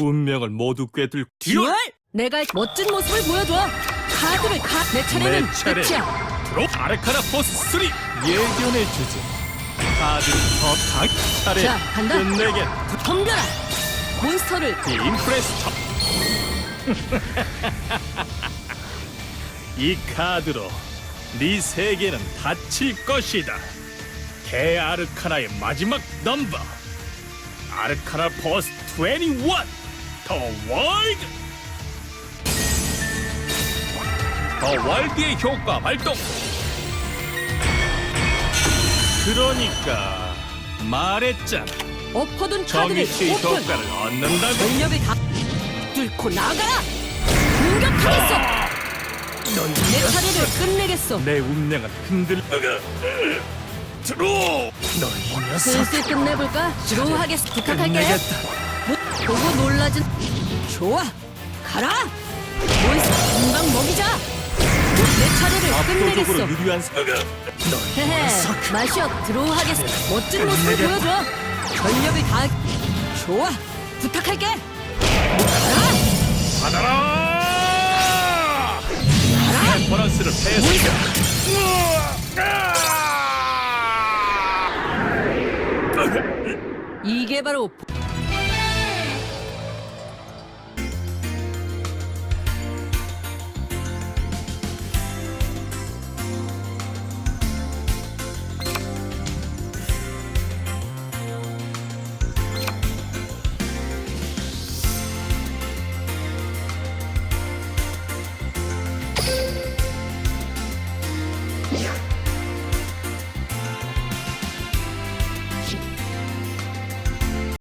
운명을 모두 꿰뚫 듀얼! 내가 멋진 모습을 보여줘. 카드를 가. 내 차례는 내 차례. 끝이야. 드로 아르카나 포스 3 예견해 주지 카드를 더다 차례 자, 간다. 끝내게 덤벼라. 몬스터를 임프레스터 이 카드로 네 세계는 닫힐 것이다 대아르카나의 마지막 넘버 아르카나 포스 21 더 월드 더 월드의 효과 발동 그러니까 말했잖아 엎어둔 카드를 정의치의 오픈. 효과를 얻는다고 전력을 다 뚫고 나가라. 공격하겠어. 내 차례를 끝내겠어. 내 운명은 흔들. 들어. 너이 녀석. 슬슬 끝내볼까? 드로우하겠어. 부탁할게. 끝내겠다. 뭐, 보고 놀라진. 좋아. 가라. 몬스터 금방 먹이자. 내 차례를 압도적으로 끝내겠어. 유리한 사. 너이 헤헤. 녀석. 마셔. 드로우하겠어. 멋진 모습을 끝내겠다. 보여줘. 전력을 다. 좋아. 부탁할게. 가라. 받아라. 레퍼런스를 패스. 이게 바로